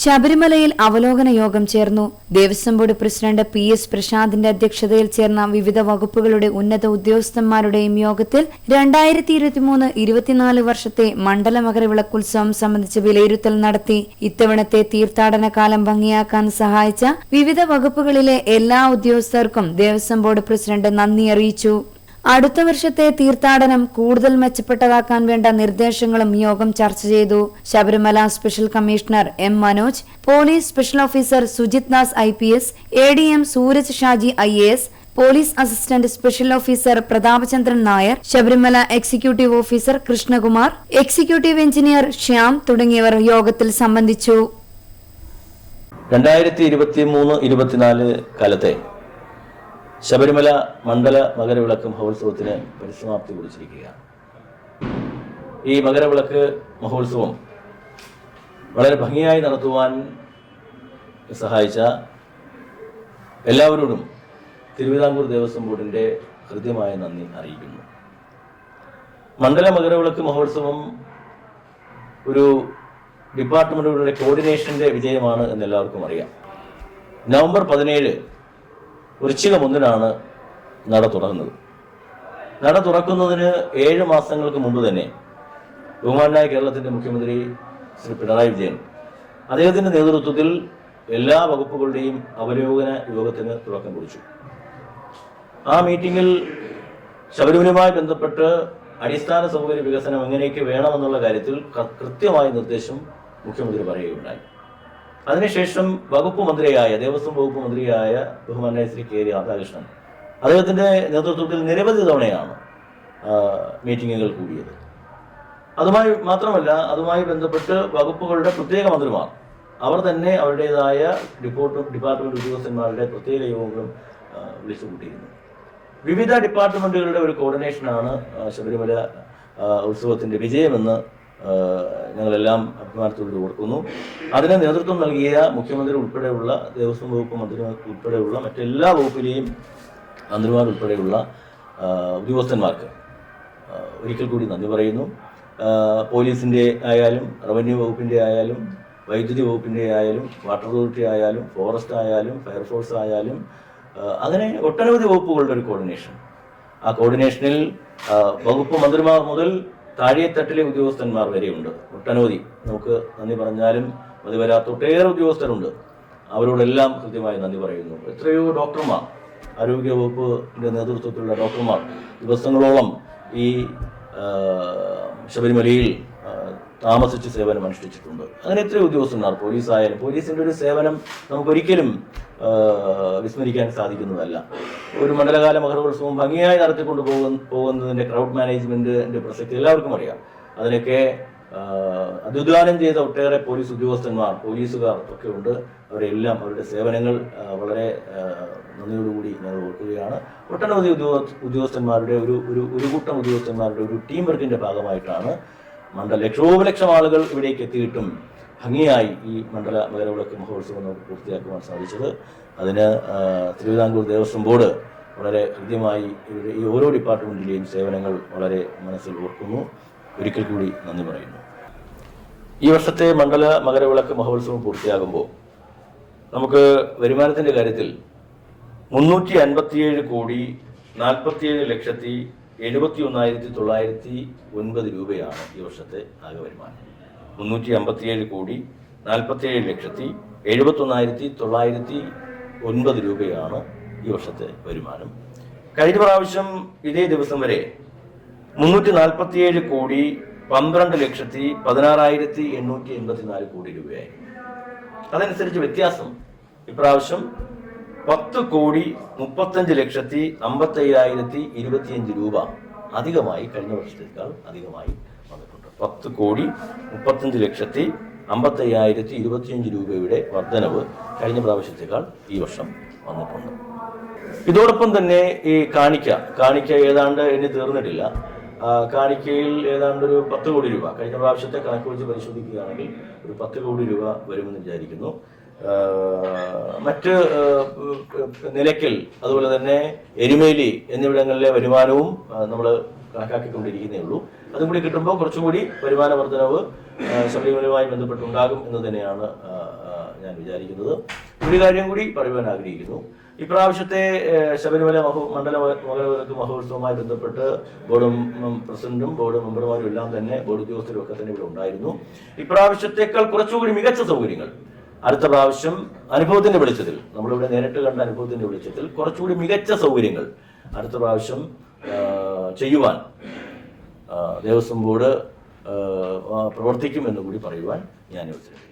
ശബരിമലയിൽ അവലോകന യോഗം ചേർന്നു. Devaswom board president P S പ്രശാന്തിന്റെ അധ്യക്ഷതയിൽ ചേർന്ന വിവിധ വകുപ്പുകളുടെ ഉന്നത ഉദ്യോഗസ്ഥന്മാരുടെയും യോഗത്തിൽ രണ്ടായിരത്തി ഇരുപത്തിമൂന്ന് ഇരുപത്തിനാല് വർഷത്തെ മണ്ഡല മകരവിളക്കുത്സവം സംബന്ധിച്ച് വിലയിരുത്തൽ നടത്തി. ഇത്തവണത്തെ തീർത്ഥാടന കാലം ഭംഗിയാക്കാൻ സഹായിച്ച വിവിധ വകുപ്പുകളിലെ എല്ലാ ഉദ്യോഗസ്ഥർക്കും ദേവസ്വം ബോർഡ് പ്രസിഡന്റ് നന്ദി അറിയിച്ചു. അടുത്ത വർഷത്തെ തീർത്ഥാടനം കൂടുതൽ മെച്ചപ്പെട്ടതാക്കാൻ വേണ്ട നിർദ്ദേശങ്ങളും യോഗം ചർച്ച ചെയ്തു. Sabarimala special commissioner M Manoj police special officer Sujith Das I P S A D M Sooraj Shaji I A S police assistant special officer Prathapachandran Nair Sabarimala executive officer Krishnakumar executive engineer Shyam തുടങ്ങിയവർ യോഗത്തിൽ സംബന്ധിച്ചു. രണ്ടായിരത്തി ഇരുപത്തി മൂന്ന് ഇരുപത്തിനാല് കാലത്തെ ശബരിമല മണ്ഡല മകരവിളക്ക് മഹോത്സവത്തിന് പരിസമാപ്തി കുറിച്ചിരിക്കുകയാണ്. ഈ മകരവിളക്ക് മഹോത്സവം വളരെ ഭംഗിയായി നടത്തുവാൻ സഹായിച്ച എല്ലാവരോടും തിരുവിതാംകൂർ ദേവസ്വം ബോർഡിന്റെ ഹൃദ്യമായ നന്ദി അറിയിക്കുന്നു. മണ്ഡല മകരവിളക്ക് മഹോത്സവം ഒരു ഡിപ്പാർട്ട്മെന്റുകളുടെ കോർഡിനേഷന്റെ വിജയമാണ് എന്ന് എല്ലാവർക്കും അറിയാം. നവംബർ പതിനേഴ് വൃശ്ചികം ഒന്നിനാണ് നട തുറക്കുന്നത്. നട തുറക്കുന്നതിന് ഏഴ് മാസങ്ങൾക്ക് മുമ്പ് തന്നെ ബഹുമാനായ കേരളത്തിന്റെ മുഖ്യമന്ത്രി ശ്രീ പിണറായി വിജയൻ അദ്ദേഹത്തിന്റെ നേതൃത്വത്തിൽ എല്ലാ വകുപ്പുകളുടെയും അവലോകന യോഗത്തിന് തുടക്കം കുറിച്ചു. ആ മീറ്റിംഗിൽ ശബരിമലയുമായി ബന്ധപ്പെട്ട് അടിസ്ഥാന സൗകര്യ വികസനം എങ്ങനെയൊക്കെ വേണമെന്നുള്ള കാര്യത്തിൽ കൃത്യമായ നിർദ്ദേശം മുഖ്യമന്ത്രി പറയുകയുണ്ടായി. അതിനുശേഷം വകുപ്പ് മന്ത്രിയായ ദേവസ്വം വകുപ്പ് മന്ത്രിയായ ബഹുമാനായ ശ്രീ കെ രാധാകൃഷ്ണൻ അദ്ദേഹത്തിന്റെ നേതൃത്വത്തിൽ നിരവധി തവണയാണ് മീറ്റിങ്ങുകൾ കൂടിയത്. അതുമായി മാത്രമല്ല അതുമായി ബന്ധപ്പെട്ട് വകുപ്പുകളുടെ പ്രത്യേക മന്ത്രിമാർ അവർ തന്നെ അവരുടേതായ ഡിപ്പോർട്ട് ഡിപ്പാർട്ട്മെന്റ് ഉദ്യോഗസ്ഥന്മാരുടെ പ്രത്യേക യോഗങ്ങളും വിളിച്ചു കൂട്ടിയിരുന്നു വിവിധ ഡിപ്പാർട്ട്മെന്റുകളുടെ ഒരു കോർഡിനേഷനാണ് ശബരിമല ഉത്സവത്തിന്റെ വിജയമെന്ന് ഞങ്ങളെല്ലാം അഭിമാനത്തോട് കൊടുക്കുന്നു. അതിന് നേതൃത്വം നൽകിയ മുഖ്യമന്ത്രി ഉൾപ്പെടെയുള്ള ദേവസ്വം വകുപ്പ് മന്ത്രിമാർ ഉൾപ്പെടെയുള്ള മറ്റെല്ലാ വകുപ്പിലെയും മന്ത്രിമാർ ഉൾപ്പെടെയുള്ള ഉദ്യോഗസ്ഥന്മാർക്ക് ഒരിക്കൽ കൂടി നന്ദി പറയുന്നു. പോലീസിന്റെ ആയാലും റവന്യൂ വകുപ്പിന്റെ ആയാലും വൈദ്യുതി വകുപ്പിന്റെ ആയാലും വാട്ടർ അതോറിറ്റി ആയാലും ഫോറസ്റ്റ് ആയാലും ഫയർഫോഴ്സ് ആയാലും അങ്ങനെ ഒട്ടനവധി വകുപ്പുകളുടെ ഒരു കോർഡിനേഷൻ. ആ കോർഡിനേഷനിൽ വകുപ്പ് മന്ത്രിമാർ മുതൽ താഴെത്തട്ടിലെ ഉദ്യോഗസ്ഥന്മാർ വരെയുണ്ട്. ഒട്ടനവധി. നമുക്ക് നന്ദി പറഞ്ഞാലും മതി വരാത്ത ഒട്ടേറെ ഉദ്യോഗസ്ഥരുണ്ട്. അവരോടെല്ലാം കൃത്യമായി നന്ദി പറയുന്നു. എത്രയോ ഡോക്ടർമാർ ആരോഗ്യ വകുപ്പിന്റെ നേതൃത്വത്തിലുള്ള ഡോക്ടർമാർ ദിവസങ്ങളോളം ഈ ശബരിമലയിൽ താമസിച്ച് സേവനം അനുഷ്ഠിച്ചിട്ടുണ്ട്. അങ്ങനെ എത്രയോ ഉദ്യോഗസ്ഥന്മാർ പോലീസായാലും പോലീസിന്റെ ഒരു സേവനം നമുക്കൊരിക്കലും വിസ്മരിക്കാൻ സാധിക്കുന്നതല്ല. ഒരു മണ്ഡലകാല മകരോത്സവം ഭംഗിയായി നടത്തിക്കൊണ്ട് പോകുന്ന പോകുന്നതിന്റെ ക്രൗഡ് മാനേജ്മെന്റിന്റെ പ്രസക്തി എല്ലാവർക്കും അറിയാം. അതിനൊക്കെ ആ, ചെയ്ത ഒട്ടേറെ പോലീസ് ഉദ്യോഗസ്ഥന്മാർ പോലീസുകാർ ഒക്കെ ഉണ്ട്. അവരെല്ലാം അവരുടെ സേവനങ്ങൾ വളരെ നന്ദിയോടുകൂടി ഞങ്ങൾ ഓർക്കുകയാണ്. ഒട്ടനവധി ഉദ്യോഗ ഉദ്യോഗസ്ഥന്മാരുടെ ഒരു ഒരു കൂട്ടം ഉദ്യോഗസ്ഥന്മാരുടെ ഒരു ടീം വർക്കിന്റെ ഭാഗമായിട്ടാണ് മണ്ഡല ലക്ഷോപലക്ഷം ആളുകൾ ഇവിടേക്ക് എത്തിയിട്ടും ഭംഗിയായി ഈ മണ്ഡല മകരവിളക്ക് മഹോത്സവം നമുക്ക് പൂർത്തിയാക്കുവാൻ സാധിച്ചത്. അതിന് തിരുവിതാംകൂർ ദേവസ്വം ബോർഡ് വളരെ ഇവരുടെ ഈ ഓരോ ഡിപ്പാർട്ട്മെന്റിലെയും സേവനങ്ങൾ വളരെ മനസ്സിൽ ഓർക്കുന്നു. ഒരിക്കൽ കൂടി നന്ദി പറയുന്നു. ഈ വർഷത്തെ മണ്ഡല മകരവിളക്ക് മഹോത്സവം പൂർത്തിയാകുമ്പോൾ നമുക്ക് വരുമാനത്തിന്റെ കാര്യത്തിൽ മുന്നൂറ്റി അൻപത്തിയേഴ് കോടി നാൽപ്പത്തിയേഴ് ലക്ഷത്തി എഴുപത്തി ഒന്നായിരത്തി തൊള്ളായിരത്തി ഒൻപത് രൂപയാണ് ഈ വർഷത്തെ ആകെ വരുമാനം. മുന്നൂറ്റി അമ്പത്തിയേഴ് കോടി നാൽപ്പത്തിയേഴ് ലക്ഷത്തി എഴുപത്തി ഒന്നായിരത്തി തൊള്ളായിരത്തി ഒൻപത് രൂപയാണ് ഈ വർഷത്തെ വരുമാനം. കഴിഞ്ഞ പ്രാവശ്യം ഇതേ ദിവസം വരെ മുന്നൂറ്റി നാൽപ്പത്തിയേഴ് കോടി പന്ത്രണ്ട് ലക്ഷത്തി പതിനാറായിരത്തി എണ്ണൂറ്റി എൺപത്തിനാല് കോടി രൂപയായി. അതനുസരിച്ച് വ്യത്യാസം ഇപ്രാവശ്യം പത്ത് കോടി മുപ്പത്തഞ്ച് ലക്ഷത്തി അമ്പത്തയ്യായിരത്തി ഇരുപത്തിയഞ്ച് രൂപ അധികമായി കഴിഞ്ഞ വർഷത്തേക്കാൾ അധികമായി വന്നിട്ടുണ്ട്. പത്ത് കോടി മുപ്പത്തഞ്ച് ലക്ഷത്തി അമ്പത്തയ്യായിരത്തി ഇരുപത്തിയഞ്ച് രൂപയുടെ വർധനവ് കഴിഞ്ഞ പ്രാവശ്യത്തേക്കാൾ ഈ വർഷം വന്നിട്ടുണ്ട്. ഇതോടൊപ്പം തന്നെ ഈ കാണിക്ക കാണിക്ക ഏതാണ്ട് ഇനി തീർന്നിട്ടില്ല. കാണിക്കയിൽ ഏതാണ്ട് ഒരു പത്ത് കോടി രൂപ കഴിഞ്ഞ പ്രാവശ്യത്തെ കണക്ക് വെച്ച് പരിശോധിക്കുകയാണെങ്കിൽ ഒരു പത്ത് കോടി രൂപ വരുമെന്ന് വിചാരിക്കുന്നു. മറ്റ് നിലയ്ക്കൽ അതുപോലെ തന്നെ എരുമേലി എന്നിവിടങ്ങളിലെ വരുമാനവും നമ്മൾ കണക്കാക്കിക്കൊണ്ടിരിക്കുന്നേ ഉള്ളൂ. അതും കൂടി കിട്ടുമ്പോൾ കുറച്ചുകൂടി വരുമാന വർധനവ് ശബരിമലയുമായി ബന്ധപ്പെട്ടുണ്ടാകും എന്ന് തന്നെയാണ് ഞാൻ വിചാരിക്കുന്നത്. ഒരു കാര്യം കൂടി പറയുവാൻ ആഗ്രഹിക്കുന്നു. ഇപ്രാവശ്യത്തെ ശബരിമല മഹോ മണ്ഡല മക- മകരവിളക്ക് മഹോത്സവവുമായി ബന്ധപ്പെട്ട് ബോർഡ് പ്രസിഡന്റും ബോർഡ് മെമ്പർമാരും എല്ലാം തന്നെ ബോർഡ് ഉദ്യോഗസ്ഥരും ഒക്കെ തന്നെ ഇവിടെ ഉണ്ടായിരുന്നു. ഇപ്രാവശ്യത്തേക്കാൾ കുറച്ചുകൂടി മികച്ച സൗകര്യങ്ങൾ അടുത്ത പ്രാവശ്യം അനുഭവത്തിന്റെ വെളിച്ചത്തിൽ നമ്മളിവിടെ നേരിട്ട് കണ്ട അനുഭവത്തിന്റെ വെളിച്ചത്തിൽ കുറച്ചുകൂടി മികച്ച സൗകര്യങ്ങൾ അടുത്ത പ്രാവശ്യം ചെയ്യുവാൻ ദേവസ്വം ബോർഡ് പ്രവർത്തിക്കുമെന്ന് കൂടി പറയുവാൻ ഞാൻ യോജിച്ചു